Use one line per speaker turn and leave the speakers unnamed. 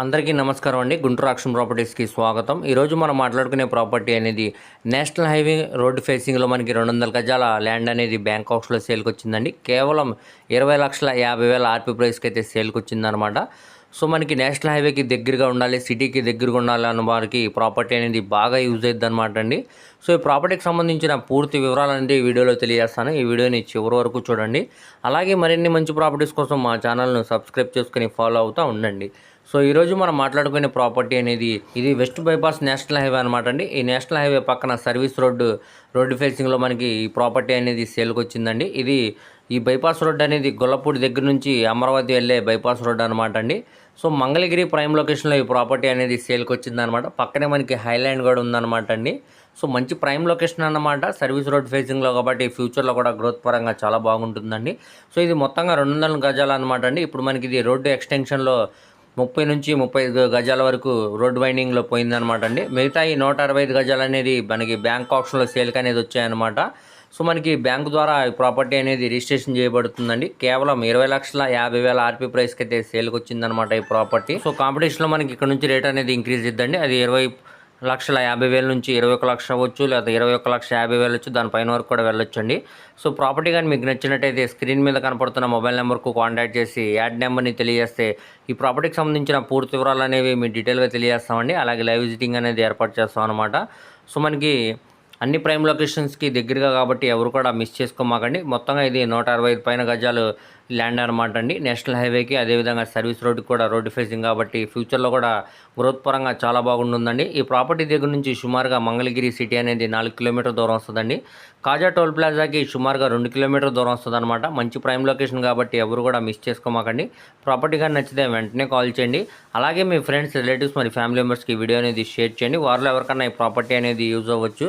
అందరికీ నమస్కారం అండి. గుంటూరు అక్షం ప్రాపర్టీస్కి స్వాగతం. ఈరోజు మనం మాట్లాడుకునే ప్రాపర్టీ అనేది నేషనల్ హైవే రోడ్డు ఫేసింగ్లో మనకి రెండు వందల గజాల ల్యాండ్ అనేది బ్యాంకాక్స్లో సేల్కి వచ్చిందండి కేవలం ఇరవై లక్షల యాభై వేల ఆర్పీ ప్రైస్కి అయితే సేల్కి వచ్చిందనమాట సో మనకి నేషనల్ హైవేకి దగ్గరగా ఉండాలి సిటీకి దగ్గరగా ఉండాలి అన్న వారికి ప్రాపర్టీ అనేది బాగా యూజ్ అవుతుంది అనమాట అండి. సో ఈ ప్రాపర్టీకి సంబంధించిన పూర్తి వివరాలు అనేది ఈ వీడియోలో తెలియజేస్తాను. ఈ వీడియోని చివరి వరకు చూడండి. అలాగే మరిన్ని మంచి ప్రాపర్టీస్ కోసం మా ఛానల్ను సబ్స్క్రైబ్ చేసుకుని ఫాలో అవుతూ ఉండండి. సో ఈరోజు మనం మాట్లాడుకునే ప్రాపర్టీ అనేది ఇది వెస్ట్ బైపాస్ నేషనల్ హైవే అనమాట అండి. ఈ నేషనల్ హైవే పక్కన సర్వీస్ రోడ్డు రోడ్డు ఫేసింగ్లో మనకి ఈ ప్రాపర్టీ అనేది సేల్కి వచ్చిందండి. ఇది ఈ బైపాస్ రోడ్ అనేది గొల్లపూడి దగ్గర నుంచి అమరావతి వెళ్ళే బైపాస్ రోడ్ అనమాట అండి. సో మంగళగిరి ప్రైమ్ లొకేషన్లో ఈ ప్రాపర్టీ అనేది సేల్కి వచ్చిందనమాట పక్కనే మనకి హైలాండ్ కూడా ఉందన్నమాట అండి. సో మంచి ప్రైమ్ లొకేషన్ అన్నమాట. సర్వీస్ రోడ్ ఫేసింగ్లో కాబట్టి ఫ్యూచర్లో కూడా గ్రోత్ పరంగా చాలా బాగుంటుందండి. సో ఇది మొత్తంగా రెండు వందల గజాలు అనమాట అండి. ఇప్పుడు మనకి ఇది రోడ్డు ఎక్స్టెన్షన్లో ముప్పై నుంచి ముప్పై ఐదు గజాల వరకు రోడ్ వైండింగ్లో పోయిందనమాట అండి. మిగతా ఈ నూట అరవై ఐదు గజాలు అనేది మనకి బ్యాంక్ ఆప్షన్లో సేల్కి అనేది వచ్చాయన్నమాట. సో మనకి బ్యాంకు ద్వారా ఈ ప్రాపర్టీ అనేది రిజిస్ట్రేషన్ చేయబడుతుందండి. కేవలం ఇరవై లక్షల యాభై వేల ఆర్పీ ప్రైస్కి అయితే సేల్కి వచ్చిందనమాట ఈ ప్రాపర్టీ. సో కాంపిటీషన్లో మనకి ఇక్కడ నుంచి రేట్ అనేది ఇంక్రీజ్ ఇద్దండి అది ఇరవై లక్షల యాభై వేల నుంచి ఇరవై ఒక లక్ష అవ్వచ్చు లేదా ఇరవై ఒక లక్ష యాభై వేలు వచ్చు దానిపైన వరకు కూడా వెళ్ళొచ్చండి. సో ప్రాపర్టీ కానీ మీకు నచ్చినట్టయితే స్క్రీన్ మీద కనపడుతున్న మొబైల్ నెంబర్కు కాంటాక్ట్ చేసి యాడ్ నెంబర్ని తెలియజేస్తే ఈ ప్రాపర్టీకి సంబంధించిన పూర్తి వివరాలు అనేవి మీ డీటెయిల్గా తెలియజేస్తామండి. అలాగే లైవ్ విజిటింగ్ అనేది ఏర్పాటు చేస్తాం అనమాట సో మనకి అన్ని ప్రైమ్ లొకేషన్స్కి దగ్గరగా కాబట్టి ఎవరు కూడా మిస్ చేసుకోమాకండి. మొత్తంగా ఇది నూట అరవై ఐదు పైన గజాలు ల్యాండ్ అనమాట అండి. నేషనల్ హైవేకి అదేవిధంగా సర్వీస్ రోడ్డుకి కూడా రోడ్డు ఫేసింగ్ కాబట్టి ఫ్యూచర్లో కూడా గ్రోత్ పరంగా చాలా బాగుంటుందండి. ఈ ప్రాపర్టీ దగ్గర నుంచి సుమారుగా మంగళగిరి సిటీ అనేది నాలుగు కిలోమీటర్ దూరం వస్తుందండి. కాజా టోల్ ప్లాజాకి సుమారుగా రెండు కిలోమీటర్ దూరం వస్తుంది అనమాట మంచి ప్రైమ్ లొకేషన్ కాబట్టి ఎవరు కూడా మిస్ చేసుకోమాకండి. ప్రాపర్టీ కానీ నచ్చితే వెంటనే కాల్ చేయండి. అలాగే మీ ఫ్రెండ్స్ రిలేటివ్స్ మరి ఫ్యామిలీ మెంబర్స్కి వీడియో అనేది షేర్ చేయండి. వారిలో ఎవరికైనా ఈ ప్రాపర్టీ అనేది యూజ్ అవ్వచ్చు.